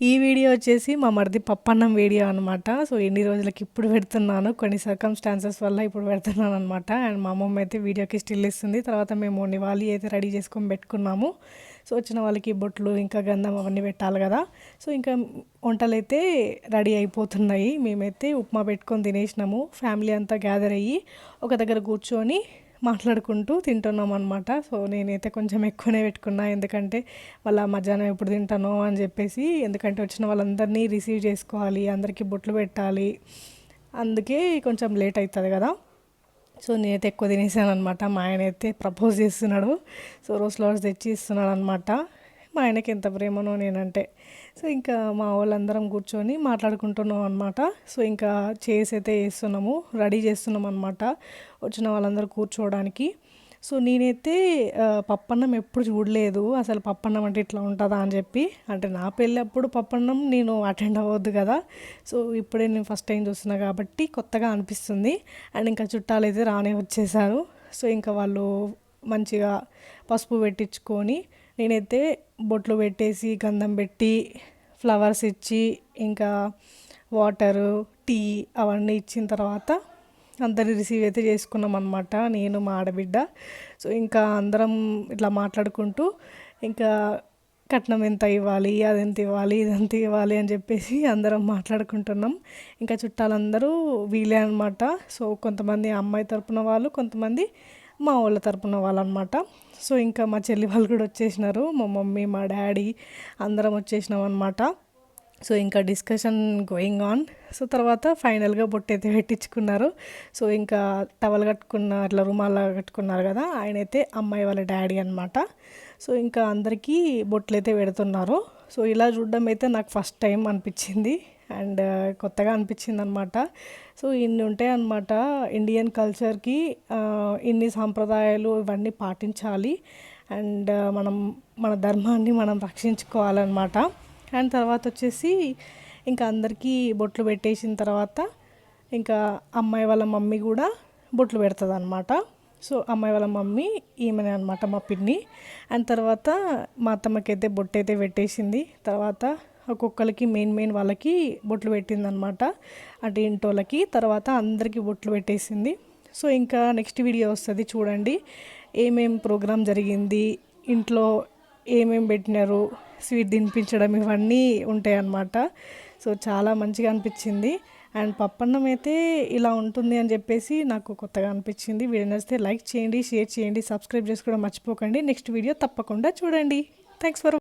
ఈ వీడియో వచ్చేసి మా మరిది పప్పన్నం వీడియో అనమాట సో ఎన్ని రోజులకి ఇప్పుడు పెడుతున్నాను కొన్ని సర్కమ్స్టాన్సెస్ వల్ల ఇప్పుడు పెడుతున్నాను అనమాట అండ్ మా అమ్మమ్మ అయితే వీడియోకి స్టిల్ ఇస్తుంది. తర్వాత మేము నివాళి అయితే రెడీ చేసుకొని పెట్టుకున్నాము. సో వచ్చిన వాళ్ళకి బొట్లు ఇంకా గంధం అవన్నీ పెట్టాలి కదా. సో ఇంకా వంటలు అయితే రెడీ అయిపోతున్నాయి. మేమైతే ఉప్మా పెట్టుకొని తినేసినాము. ఫ్యామిలీ అంతా గ్యాదర్ అయ్యి ఒక దగ్గర కూర్చొని మాట్లాడుకుంటూ తింటున్నాం అనమాట సో నేనైతే కొంచెం ఎక్కువనే పెట్టుకున్నా. ఎందుకంటే వాళ్ళ మధ్యాహ్నం ఎప్పుడు తింటానో అని చెప్పేసి ఎందుకంటే వచ్చిన వాళ్ళందరినీ రిసీవ్ చేసుకోవాలి అందరికీ బొట్లు పెట్టాలి. అందుకే కొంచెం లేట్ అవుతుంది కదా. సో నేనైతే ఎక్కువ తినేసాను అనమాట మా ఆయన అయితే ప్రపోజ్ చేస్తున్నాడు. సో రోజు ఫ్లవర్స్ తెచ్చి ఇస్తున్నాడు అనమాట మా ఆయనకి ఎంత ప్రేమనో నేనంటే. సో ఇంకా మా వాళ్ళందరం కూర్చొని మాట్లాడుకుంటున్నాం అనమాట సో ఇంకా చేసైతే అయితే వేస్తున్నాము రెడీ చేస్తున్నాం అనమాట వచ్చిన వాళ్ళందరూ కూర్చోవడానికి. సో నేనైతే పప్పన్నం ఎప్పుడు చూడలేదు. అసలు పప్పన్నం అంటే ఇట్లా ఉంటుందా అని చెప్పి. అంటే నా పెళ్ళి అప్పుడు పప్పన్నం నేను అటెండ్ అవ్వద్దు కదా. సో ఇప్పుడే నేను ఫస్ట్ టైం చూస్తున్నా కాబట్టి కొత్తగా అనిపిస్తుంది. అండ్ ఇంకా చుట్టాలు అయితే రానే వచ్చేసారు. సో ఇంకా వాళ్ళు మంచిగా పసుపు పెట్టించుకొని నేనైతే బొట్లు పెట్టేసి గంధం పెట్టి ఫ్లవర్స్ ఇచ్చి ఇంకా వాటరు టీ అవన్నీ ఇచ్చిన తర్వాత అందరిని రిసీవ్ అయితే చేసుకున్నాం అనమాట నేను మా ఆడబిడ్డ. సో ఇంకా అందరం ఇట్లా మాట్లాడుకుంటూ ఇంకా కట్నం ఎంత ఇవ్వాలి అది ఎంత ఇవ్వాలి ఇది ఎంత ఇవ్వాలి అని చెప్పేసి అందరం మాట్లాడుకుంటున్నాం. ఇంకా చుట్టాలందరూ వీలే అనమాట సో కొంతమంది అమ్మాయి తరపున వాళ్ళు కొంతమంది మా వాళ్ళ తరపున వాళ్ళనమాట. సో ఇంకా మా చెల్లి వాళ్ళు కూడా వచ్చేసినారు. మా మమ్మీ మా డాడీ అందరం వచ్చేసినాం అనమాట సో ఇంకా డిస్కషన్ గోయింగ్ ఆన్. సో తర్వాత ఫైనల్గా బొట్టు అయితే పెట్టించుకున్నారు. సో ఇంకా టవల్ కట్టుకున్న అట్లా రుమాల కట్టుకున్నారు కదా ఆయన అయితే అమ్మాయి వాళ్ళ డాడీ అనమాట సో ఇంకా అందరికీ బొట్లు అయితే పెడుతున్నారు. సో ఇలా చూడడం అయితే నాకు ఫస్ట్ టైం అనిపించింది. అండ్ కొత్తగా అనిపించింది అనమాట సో ఇన్ని ఉంటాయి అనమాట ఇండియన్ కల్చర్కి ఇన్ని సాంప్రదాయాలు ఇవన్నీ పాటించాలి. అండ్ మనం మన ధర్మాన్ని మనం రక్షించుకోవాలన్నమాట. అండ్ తర్వాత వచ్చేసి ఇంకా అందరికీ బొట్లు పెట్టేసిన తర్వాత ఇంకా అమ్మాయి వాళ్ళ మమ్మీ కూడా బొట్లు పెడుతుంది అనమాట సో అమ్మాయి వాళ్ళ మమ్మీ ఈమెనే అనమాట మా పిన్ని. అండ్ తర్వాత మా అత్తమ్మకైతే బొట్టు అయితే పెట్టేసింది. తర్వాత ఒక్కొక్కరికి మెయిన్ మెయిన్ వాళ్ళకి బొట్లు పెట్టింది అనమాట అంటే ఇంటోళ్ళకి తర్వాత అందరికీ బొట్లు పెట్టేసింది. సో ఇంకా నెక్స్ట్ వీడియో వస్తుంది చూడండి. ఏమేం ప్రోగ్రామ్ జరిగింది ఇంట్లో ఏమేం పెట్టినారు స్వీట్ తినిపించడం ఇవన్నీ ఉంటాయి అన్నమాట సో చాలా మంచిగా అనిపించింది. అండ్ పప్పన్నం అయితే ఇలా ఉంటుంది అని చెప్పేసి నాకు కొత్తగా అనిపించింది. వీడియో నచ్చితే లైక్ చేయండి షేర్ చేయండి సబ్స్క్రైబ్ చేసుకోవడం మర్చిపోకండి. నెక్స్ట్ వీడియో తప్పకుండా చూడండి. Thanks for